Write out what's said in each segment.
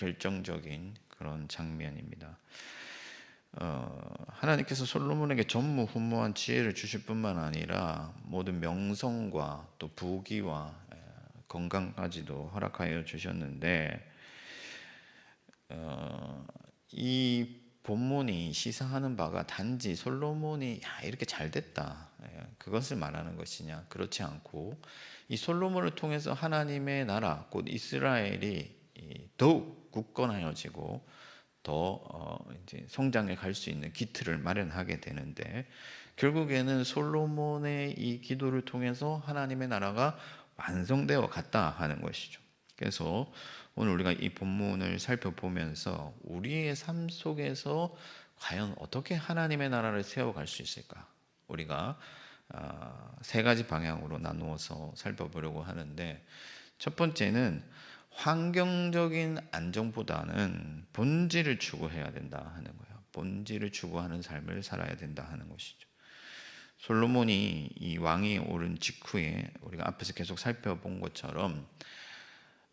결정적인 그런 장면입니다. 어, 하나님께서 솔로몬에게 전무후무한 지혜를 주실 뿐만 아니라 모든 명성과 또 부귀와 건강까지도 허락하여 주셨는데 어, 이 본문이 시사하는 바가 단지 솔로몬이 야, 이렇게 잘 됐다 그것을 말하는 것이냐 그렇지 않고 이 솔로몬을 통해서 하나님의 나라 곧 이스라엘이 더욱 굳건하여지고 더 어, 이제 성장해 갈 수 있는 기틀을 마련하게 되는데 결국에는 솔로몬의 이 기도를 통해서 하나님의 나라가 완성되어 갔다 하는 것이죠. 그래서 오늘 우리가 이 본문을 살펴보면서 우리의 삶 속에서 과연 어떻게 하나님의 나라를 세워갈 수 있을까? 우리가 아, 세 가지 방향으로 나누어서 살펴보려고 하는데 첫 번째는 환경적인 안정보다는 본질을 추구해야 된다 하는 거예요. 본질을 추구하는 삶을 살아야 된다 하는 것이죠. 솔로몬이 이 왕이 오른 직후에 우리가 앞에서 계속 살펴본 것처럼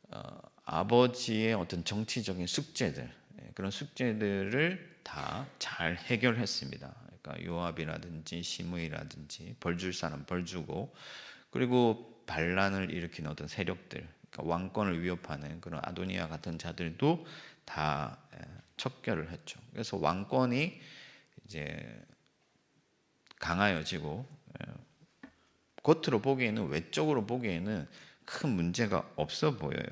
어, 아버지의 어떤 정치적인 숙제들 예, 그런 숙제들을 다 잘 해결했습니다. 그러니까 요압이라든지 시므이라든지 벌 줄 사람 벌 주고 그리고 반란을 일으킨 어떤 세력들 그러니까 왕권을 위협하는 그런 아도니아 같은 자들도 다 예, 척결을 했죠. 그래서 왕권이 이제 강하여지고 예, 겉으로 보기에는 외적으로 보기에는 큰 문제가 없어 보여요.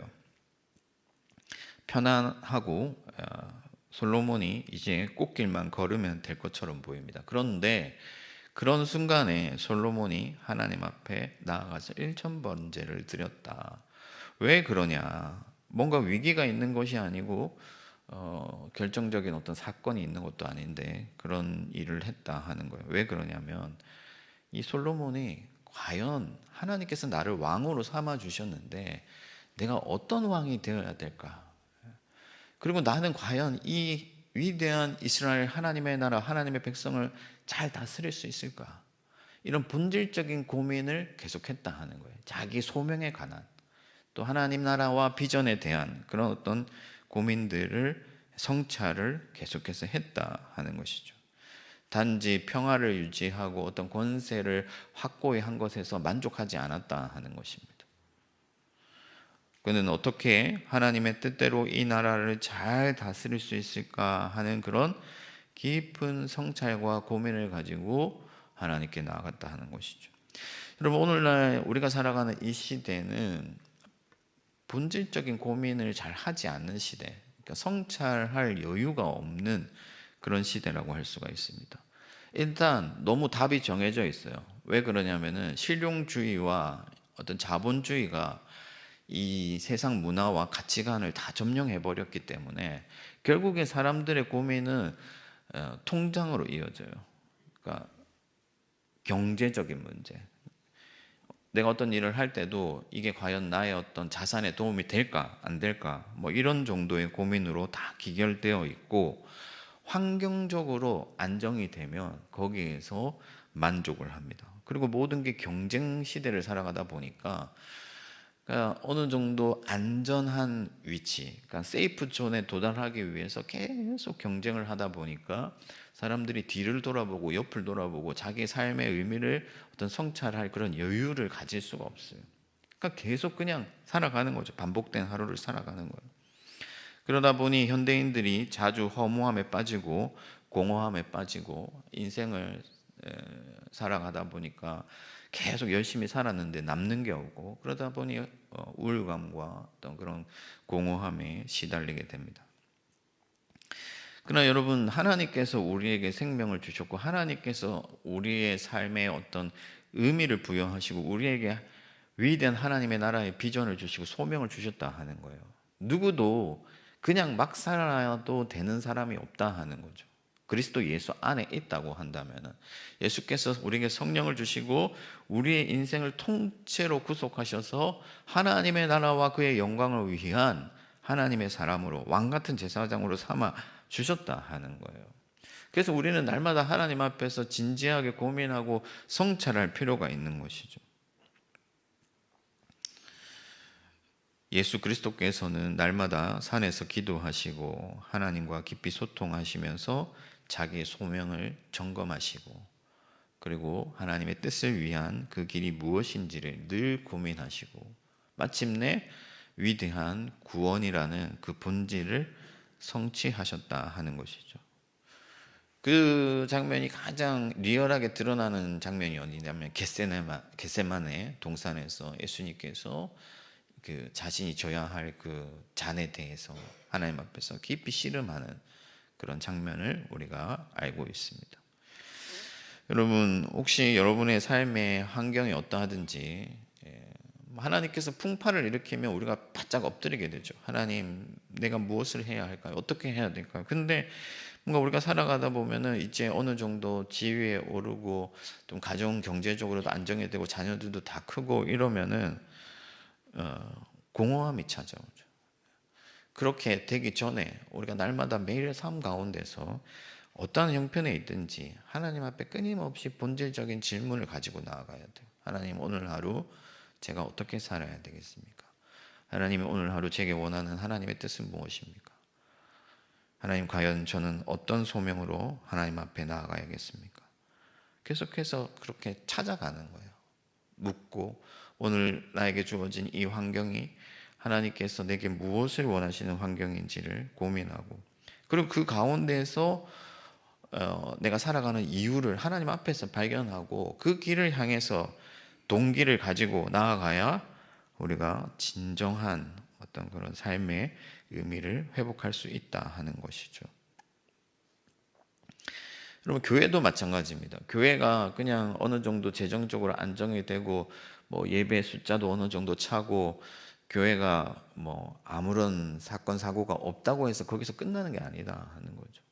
편안하고 어, 솔로몬이 이제 꽃길만 걸으면 될 것처럼 보입니다. 그런데 그런 순간에 솔로몬이 하나님 앞에 나아가서 일천 번제를 드렸다. 왜 그러냐? 뭔가 위기가 있는 것이 아니고 어, 결정적인 어떤 사건이 있는 것도 아닌데 그런 일을 했다 하는 거예요. 왜 그러냐면 이 솔로몬이 과연 하나님께서 나를 왕으로 삼아 주셨는데 내가 어떤 왕이 되어야 될까? 그리고 나는 과연 이 위대한 이스라엘 하나님의 나라, 하나님의 백성을 잘 다스릴 수 있을까? 이런 본질적인 고민을 계속했다 하는 거예요. 자기 소명에 관한 또 하나님 나라와 비전에 대한 그런 어떤 고민들을 성찰을 계속해서 했다 하는 것이죠. 단지 평화를 유지하고 어떤 권세를 확고히 한 것에서 만족하지 않았다 하는 것입니다. 그는 어떻게 하나님의 뜻대로 이 나라를 잘 다스릴 수 있을까 하는 그런 깊은 성찰과 고민을 가지고 하나님께 나아갔다 하는 것이죠. 여러분 오늘날 우리가 살아가는 이 시대는 본질적인 고민을 잘 하지 않는 시대, 그러니까 성찰할 여유가 없는 그런 시대라고 할 수가 있습니다. 일단 너무 답이 정해져 있어요. 왜 그러냐면은 실용주의와 어떤 자본주의가 이 세상 문화와 가치관을 다 점령해 버렸기 때문에 결국에 사람들의 고민은 어, 통장으로 이어져요. 그러니까 경제적인 문제. 내가 어떤 일을 할 때도 이게 과연 나의 어떤 자산에 도움이 될까 안 될까 뭐 이런 정도의 고민으로 다 기결되어 있고 환경적으로 안정이 되면 거기에서 만족을 합니다. 그리고 모든 게 경쟁 시대를 살아가다 보니까 그러니까 어느 정도 안전한 위치, 그러니까 세이프 존에 도달하기 위해서 계속 경쟁을 하다 보니까 사람들이 뒤를 돌아보고 옆을 돌아보고 자기 삶의 의미를 어떤 성찰할 그런 여유를 가질 수가 없어요. 그러니까 계속 그냥 살아가는 거죠. 반복된 하루를 살아가는 거예요. 그러다 보니 현대인들이 자주 허무함에 빠지고 공허함에 빠지고 인생을 살아가다 보니까 계속 열심히 살았는데 남는 게 없고 그러다 보니 어, 우울감과 어떤 그런 공허함에 시달리게 됩니다. 그러나 여러분 하나님께서 우리에게 생명을 주셨고 하나님께서 우리의 삶에 어떤 의미를 부여하시고 우리에게 위대한 하나님의 나라의 비전을 주시고 소명을 주셨다 하는 거예요. 누구도 그냥 막 살아도 되는 사람이 없다 하는 거죠. 그리스도 예수 안에 있다고 한다면 예수께서 우리에게 성령을 주시고 우리의 인생을 통째로 구속하셔서 하나님의 나라와 그의 영광을 위한 하나님의 사람으로 왕 같은 제사장으로 삼아 주셨다 하는 거예요. 그래서 우리는 날마다 하나님 앞에서 진지하게 고민하고 성찰할 필요가 있는 것이죠. 예수 그리스도께서는 날마다 산에서 기도하시고 하나님과 깊이 소통하시면서 자기의 소명을 점검하시고 그리고 하나님의 뜻을 위한 그 길이 무엇인지를 늘 고민하시고 마침내 위대한 구원이라는 그 본질을 성취하셨다 하는 것이죠. 그 장면이 가장 리얼하게 드러나는 장면이 어디냐면 겟세마, 겟세만의 동산에서 예수님께서 그 자신이 져야 할 그 잔에 대해서 하나님 앞에서 깊이 씨름하는 그런 장면을 우리가 알고 있습니다. 여러분 혹시 여러분의 삶의 환경이 어떠하든지 예, 하나님께서 풍파를 일으키면 우리가 바짝 엎드리게 되죠. 하나님, 내가 무엇을 해야 할까요? 어떻게 해야 될까요? 근데 뭔가 우리가 살아가다 보면은 이제 어느 정도 지위에 오르고 좀 가정 경제적으로도 안정이 되고 자녀들도 다 크고 이러면은 어, 공허함이 찾아오죠. 그렇게 되기 전에 우리가 날마다 매일의 삶 가운데서 어떠한 형편에 있든지 하나님 앞에 끊임없이 본질적인 질문을 가지고 나아가야 돼요. 하나님 오늘 하루 제가 어떻게 살아야 되겠습니까? 하나님이 오늘 하루 제게 원하는 하나님의 뜻은 무엇입니까? 하나님 과연 저는 어떤 소명으로 하나님 앞에 나아가야겠습니까? 계속해서 그렇게 찾아가는 거예요. 묻고 오늘 나에게 주어진 이 환경이 하나님께서 내게 무엇을 원하시는 환경인지를 고민하고 그리고 그 가운데에서 어, 내가 살아가는 이유를 하나님 앞에서 발견하고 그 길을 향해서 동기를 가지고 나아가야 우리가 진정한 어떤 그런 삶의 의미를 회복할 수 있다 하는 것이죠. 여러분 교회도 마찬가지입니다. 교회가 그냥 어느 정도 재정적으로 안정이 되고 뭐 예배 숫자도 어느 정도 차고 교회가 뭐 아무런 사건 사고가 없다고 해서 거기서 끝나는 게 아니다 하는 거죠.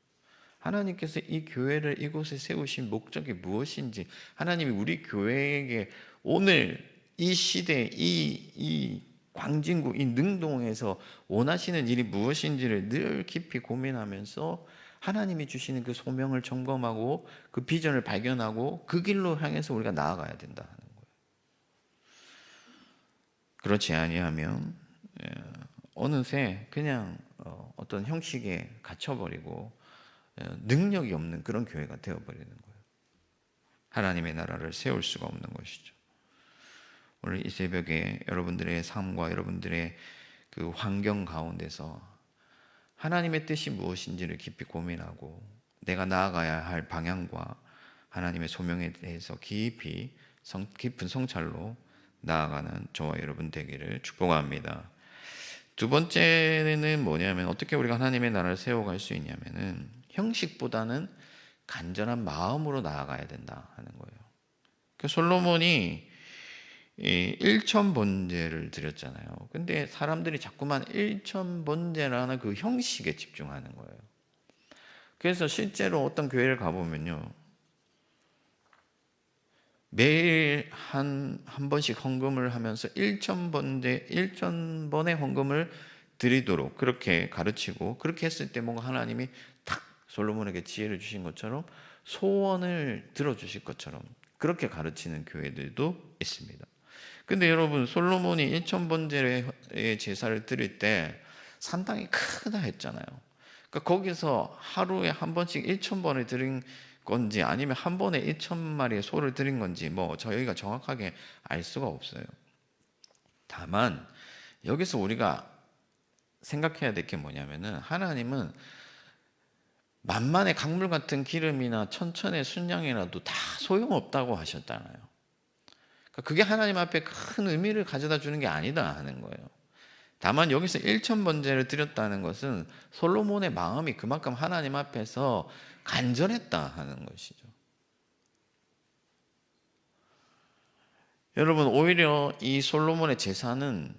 하나님께서 이 교회를 이곳에 세우신 목적이 무엇인지 하나님이 우리 교회에게 오늘 이 시대 이, 이 광진구 이 능동에서 원하시는 일이 무엇인지를 늘 깊이 고민하면서 하나님이 주시는 그 소명을 점검하고 그 비전을 발견하고 그 길로 향해서 우리가 나아가야 된다. 그렇지 아니하면 예, 어느새 그냥 어, 어떤 형식에 갇혀버리고 예, 능력이 없는 그런 교회가 되어버리는 거예요. 하나님의 나라를 세울 수가 없는 것이죠. 오늘 이 새벽에 여러분들의 삶과 여러분들의 그 환경 가운데서 하나님의 뜻이 무엇인지를 깊이 고민하고 내가 나아가야 할 방향과 하나님의 소명에 대해서 깊이 성, 깊은 성찰로 나아가는 저와 여러분 되기를 축복합니다. 두 번째는 뭐냐면 어떻게 우리가 하나님의 나라를 세워갈 수 있냐면은 형식보다는 간절한 마음으로 나아가야 된다 하는 거예요. 그 솔로몬이 일천 번제를 드렸잖아요. 근데 사람들이 자꾸만 일천 번제라는 그 형식에 집중하는 거예요. 그래서 실제로 어떤 교회를 가보면요. 매일 한, 한 번씩 헌금을 하면서 일천 번제, 일천 번의 헌금을 드리도록 그렇게 가르치고 그렇게 했을 때 뭔가 하나님이 탁 솔로몬에게 지혜를 주신 것처럼 소원을 들어주실 것처럼 그렇게 가르치는 교회들도 있습니다. 근데 여러분 솔로몬이 1천 번제의 제사를 드릴 때 산당이 크다 했잖아요. 그러니까 거기서 하루에 한 번씩 1천 번을 드린 건지 아니면 한 번에 1천 마리의 소를 드린 건지 뭐 저희가 정확하게 알 수가 없어요. 다만 여기서 우리가 생각해야 될 게 뭐냐면은 하나님은 만만의 강물 같은 기름이나 천천의 순양이라도 다 소용없다고 하셨잖아요. 그러니까 그게 하나님 앞에 큰 의미를 가져다 주는 게 아니다 하는 거예요. 다만 여기서 1천 번제를 드렸다는 것은 솔로몬의 마음이 그만큼 하나님 앞에서 간절했다 하는 것이죠. 여러분 오히려 이 솔로몬의 제사는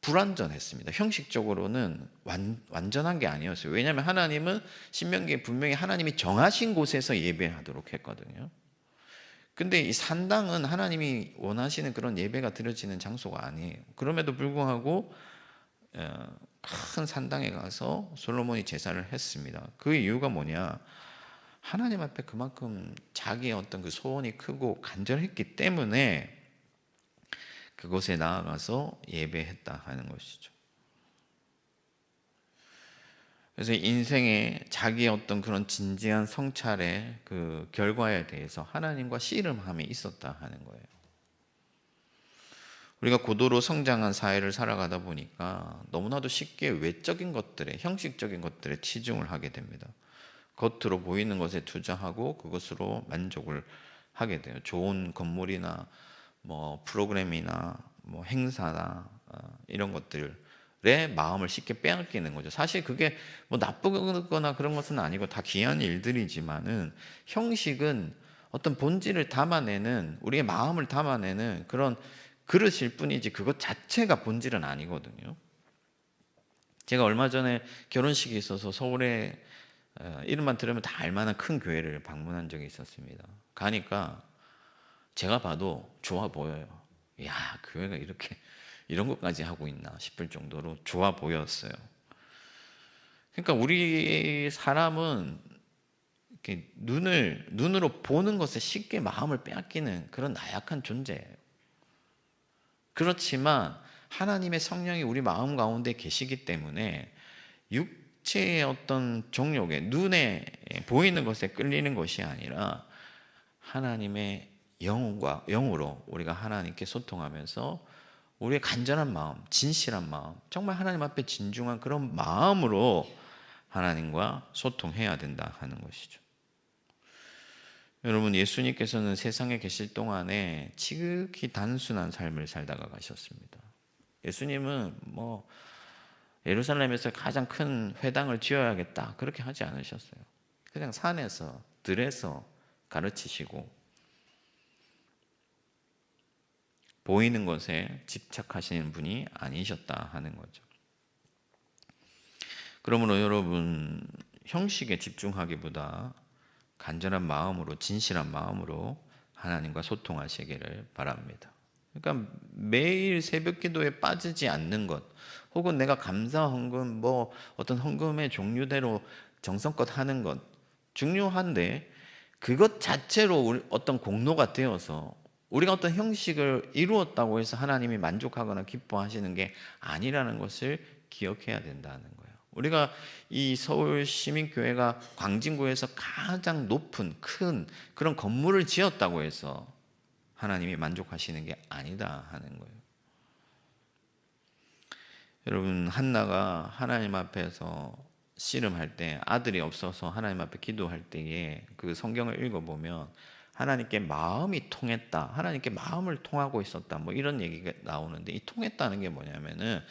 불완전했습니다. 형식적으로는 완, 완전한 게 아니었어요. 왜냐하면 하나님은 신명기에 분명히 하나님이 정하신 곳에서 예배하도록 했거든요. 근데 이 산당은 하나님이 원하시는 그런 예배가 드려지는 장소가 아니에요. 그럼에도 불구하고 어, 큰 산당에 가서 솔로몬이 제사를 했습니다. 그 이유가 뭐냐? 하나님 앞에 그만큼 자기의 어떤 그 소원이 크고 간절했기 때문에 그곳에 나아가서 예배했다 하는 것이죠. 그래서 인생의 자기의 어떤 그런 진지한 성찰의 그 결과에 대해서 하나님과 씨름함이 있었다 하는 거예요. 우리가 고도로 성장한 사회를 살아가다 보니까 너무나도 쉽게 외적인 것들에 형식적인 것들에 치중을 하게 됩니다. 겉으로 보이는 것에 투자하고 그것으로 만족을 하게 돼요. 좋은 건물이나 뭐 프로그램이나 뭐 행사나 어, 이런 것들 내 마음을 쉽게 빼앗기는 거죠. 사실 그게 뭐 나쁘거나 그런 것은 아니고 다 귀한 일들이지만은 형식은 어떤 본질을 담아내는 우리의 마음을 담아내는 그런 그릇일 뿐이지 그것 자체가 본질은 아니거든요. 제가 얼마 전에 결혼식이 있어서 서울에 어, 이름만 들으면 다 알만한 큰 교회를 방문한 적이 있었습니다. 가니까 제가 봐도 좋아 보여요. 야, 교회가 이렇게 이런 것까지 하고 있나 싶을 정도로 좋아 보였어요. 그러니까 우리 사람은 이렇게 눈을 눈으로 보는 것에 쉽게 마음을 빼앗기는 그런 나약한 존재예요. 그렇지만 하나님의 성령이 우리 마음 가운데 계시기 때문에 육 체의 어떤 종욕에 눈에 보이는 것에 끌리는 것이 아니라 하나님의 영과 영으로 우리가 하나님께 소통하면서 우리의 간절한 마음, 진실한 마음, 정말 하나님 앞에 진중한 그런 마음으로 하나님과 소통해야 된다 하는 것이죠. 여러분, 예수님께서는 세상에 계실 동안에 지극히 단순한 삶을 살다가 가셨습니다. 예수님은 뭐 예루살렘에서 가장 큰 회당을 지어야겠다 그렇게 하지 않으셨어요. 그냥 산에서 들에서 가르치시고 보이는 것에 집착하시는 분이 아니셨다 하는 거죠. 그러므로 여러분 형식에 집중하기보다 간절한 마음으로 진실한 마음으로 하나님과 소통하시기를 바랍니다. 그러니까 매일 새벽 기도에 빠지지 않는 것 혹은 내가 감사 헌금 뭐 어떤 헌금의 종류대로 정성껏 하는 것 중요한데 그것 자체로 어떤 공로가 되어서 우리가 어떤 형식을 이루었다고 해서 하나님이 만족하거나 기뻐하시는 게 아니라는 것을 기억해야 된다는 거예요. 우리가 이 서울 시민교회가 광진구에서 가장 높은 큰 그런 건물을 지었다고 해서 하나님이 만족하시는 게 아니다 하는 거예요. 여러분 한나가 하나님 앞에서 씨름할 때 아들이 없어서 하나님 앞에 기도할 때에 그 성경을 읽어 보면 하나님께 마음이 통했다. 하나님께 마음을 통하고 있었다. 뭐 이런 얘기가 나오는데 이 통했다는 게 뭐냐면은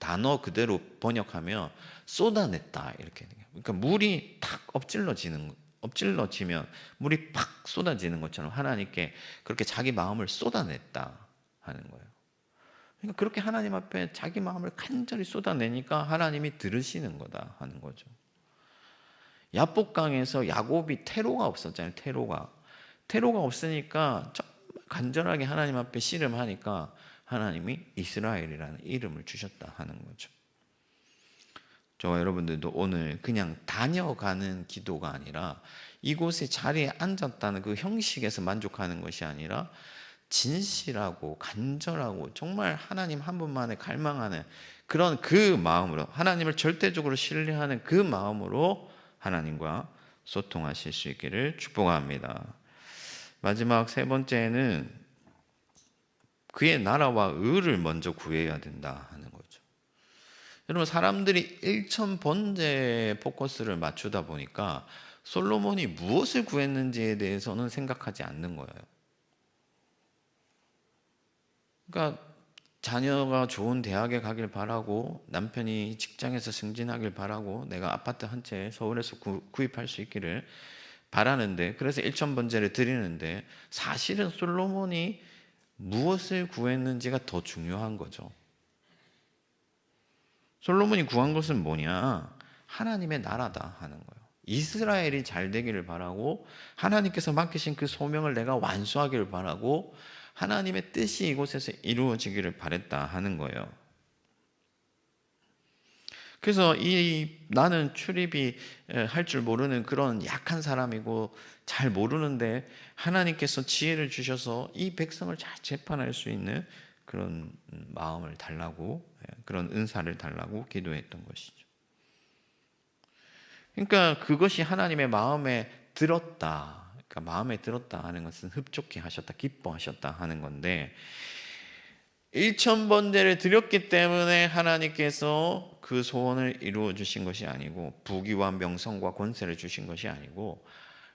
단어 그대로 번역하면 쏟아냈다 이렇게 그러니까 물이 탁 엎질러지는 엎질러 지면 물이 팍 쏟아지는 것처럼 하나님께 그렇게 자기 마음을 쏟아냈다 하는 거예요. 그러니까 그렇게 하나님 앞에 자기 마음을 간절히 쏟아내니까 하나님이 들으시는 거다 하는 거죠. 야복강에서 야곱이 테로가 없었잖아요. 테로가 테로가 없으니까 정말 간절하게 하나님 앞에 씨름하니까 하나님이 이스라엘이라는 이름을 주셨다 하는 거죠. 저와 여러분들도 오늘 그냥 다녀가는 기도가 아니라 이곳에 자리에 앉았다는 그 형식에서 만족하는 것이 아니라 진실하고 간절하고 정말 하나님 한 분만에 갈망하는 그런 그 마음으로 하나님을 절대적으로 신뢰하는 그 마음으로 하나님과 소통하실 수 있기를 축복합니다. 마지막 세 번째는 그의 나라와 의를 먼저 구해야 된다. 여러분 사람들이 일천 번째 포커스를 맞추다 보니까 솔로몬이 무엇을 구했는지에 대해서는 생각하지 않는 거예요. 그러니까 자녀가 좋은 대학에 가길 바라고 남편이 직장에서 승진하길 바라고 내가 아파트 한 채 서울에서 구, 구입할 수 있기를 바라는데 그래서 일천 번제를 드리는데 사실은 솔로몬이 무엇을 구했는지가 더 중요한 거죠. 솔로몬이 구한 것은 뭐냐? 하나님의 나라다 하는 거예요. 이스라엘이 잘 되기를 바라고 하나님께서 맡기신 그 소명을 내가 완수하기를 바라고 하나님의 뜻이 이곳에서 이루어지기를 바랬다 하는 거예요. 그래서 이 나는 출입이 할 줄 모르는 그런 약한 사람이고 잘 모르는데 하나님께서 지혜를 주셔서 이 백성을 잘 재판할 수 있는 그런 마음을 달라고 예, 그런 은사를 달라고 기도했던 것이죠. 그러니까 그것이 하나님의 마음에 들었다. 그러니까 마음에 들었다 하는 것은 흡족해 하셨다, 기뻐하셨다 하는 건데 1천 번제를 드렸기 때문에 하나님께서 그 소원을 이루어 주신 것이 아니고 부귀와 명성과 권세를 주신 것이 아니고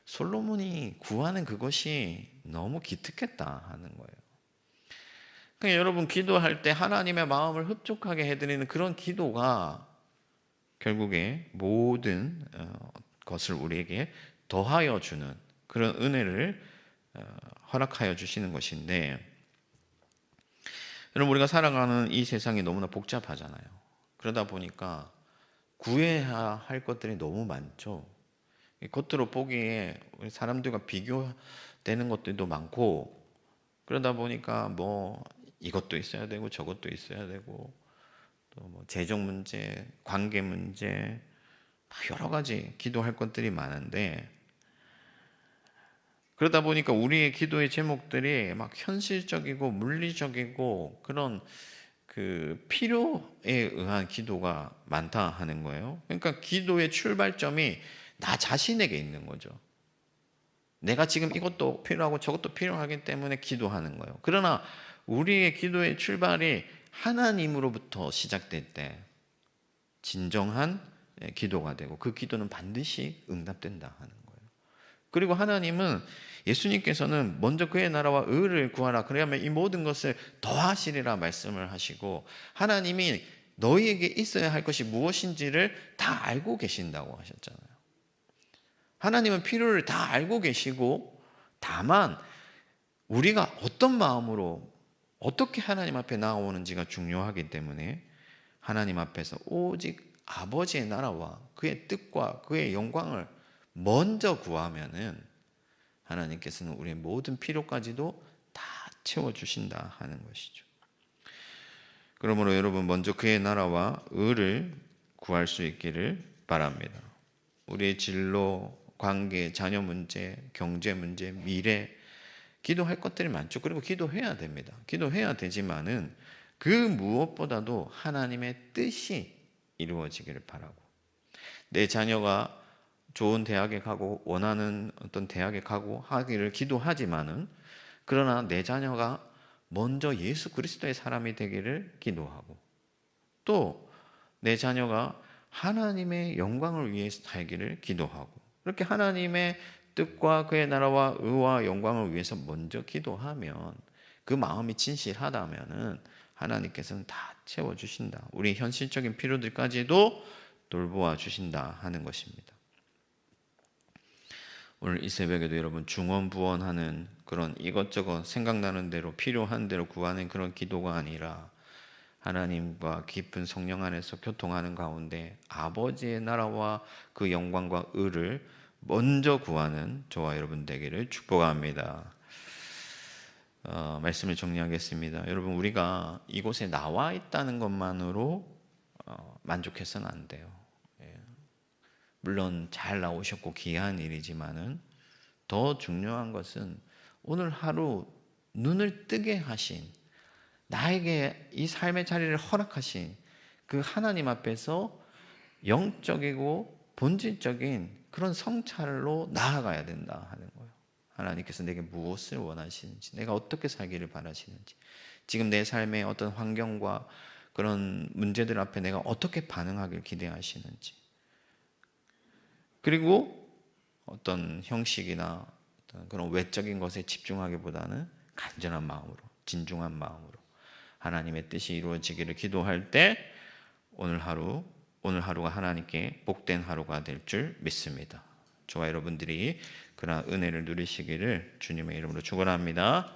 솔로몬이 구하는 그것이 너무 기특했다 하는 거예요. 그러니까 여러분 기도할 때 하나님의 마음을 흡족하게 해드리는 그런 기도가 결국에 모든 어, 것을 우리에게 더하여 주는 그런 은혜를 어, 허락하여 주시는 것인데 여러분 우리가 살아가는 이 세상이 너무나 복잡하잖아요. 그러다 보니까 구해야 할 것들이 너무 많죠. 겉으로 보기에 사람들과 비교되는 것들도 많고 그러다 보니까 뭐 이것도 있어야 되고 저것도 있어야 되고 또 뭐 재정 문제, 관계 문제 여러 가지 기도할 것들이 많은데 그러다 보니까 우리의 기도의 제목들이 막 현실적이고 물리적이고 그런 그 필요에 의한 기도가 많다 하는 거예요. 그러니까 기도의 출발점이 나 자신에게 있는 거죠. 내가 지금 이것도 필요하고 저것도 필요하기 때문에 기도하는 거예요. 그러나 우리의 기도의 출발이 하나님으로부터 시작될 때 진정한 기도가 되고 그 기도는 반드시 응답된다 하는 거예요. 그리고 하나님은 예수님께서는 먼저 그의 나라와 의를 구하라. 그래야만 이 모든 것을 더하시리라 말씀을 하시고 하나님이 너희에게 있어야 할 것이 무엇인지를 다 알고 계신다고 하셨잖아요. 하나님은 필요를 다 알고 계시고 다만 우리가 어떤 마음으로 어떻게 하나님 앞에 나오는지가 중요하기 때문에 하나님 앞에서 오직 아버지의 나라와 그의 뜻과 그의 영광을 먼저 구하면은 하나님께서는 우리의 모든 필요까지도 다 채워 주신다 하는 것이죠. 그러므로 여러분 먼저 그의 나라와 의를 구할 수 있기를 바랍니다. 우리의 진로, 관계, 자녀 문제, 경제 문제, 미래 기도할 것들이 많죠. 그리고 기도해야 됩니다. 기도해야 되지만은 그 무엇보다도 하나님의 뜻이 이루어지기를 바라고 내 자녀가 좋은 대학에 가고 원하는 어떤 대학에 가고 하기를 기도하지만은 그러나 내 자녀가 먼저 예수 그리스도의 사람이 되기를 기도하고 또 내 자녀가 하나님의 영광을 위해 살기를 기도하고 그렇게 하나님의 뜻과 그의 나라와 의와 영광을 위해서 먼저 기도하면 그 마음이 진실하다면은 하나님께서는 다 채워 주신다. 우리 현실적인 필요들까지도 돌보아 주신다 하는 것입니다. 오늘 이 새벽에도 여러분 중원부원하는 그런 이것저것 생각나는 대로 필요한 대로 구하는 그런 기도가 아니라 하나님과 깊은 성령 안에서 교통하는 가운데 아버지의 나라와 그 영광과 의를 먼저 구하는 저와 여러분 되기를 축복합니다. 어, 말씀을 정리하겠습니다. 여러분 우리가 이곳에 나와 있다는 것만으로 어, 만족해서는 안 돼요. 물론 잘 나오셨고 귀한 일이지만은 더 중요한 것은 오늘 하루 눈을 뜨게 하신 나에게 이 삶의 자리를 허락하신 그 하나님 앞에서 영적이고 본질적인 그런 성찰로 나아가야 된다 하는 거예요. 하나님께서 내게 무엇을 원하시는지, 내가 어떻게 살기를 바라시는지, 지금 내 삶의 어떤 환경과 그런 문제들 앞에 내가 어떻게 반응하길 기대하시는지, 그리고 어떤 형식이나 어떤 그런 외적인 것에 집중하기보다는 간절한 마음으로, 진중한 마음으로 하나님의 뜻이 이루어지기를 기도할 때 오늘 하루, 오늘 하루가 하나님께 복된 하루가 될 줄 믿습니다. 저와 여러분들이 그러한 은혜를 누리시기를 주님의 이름으로 축원합니다.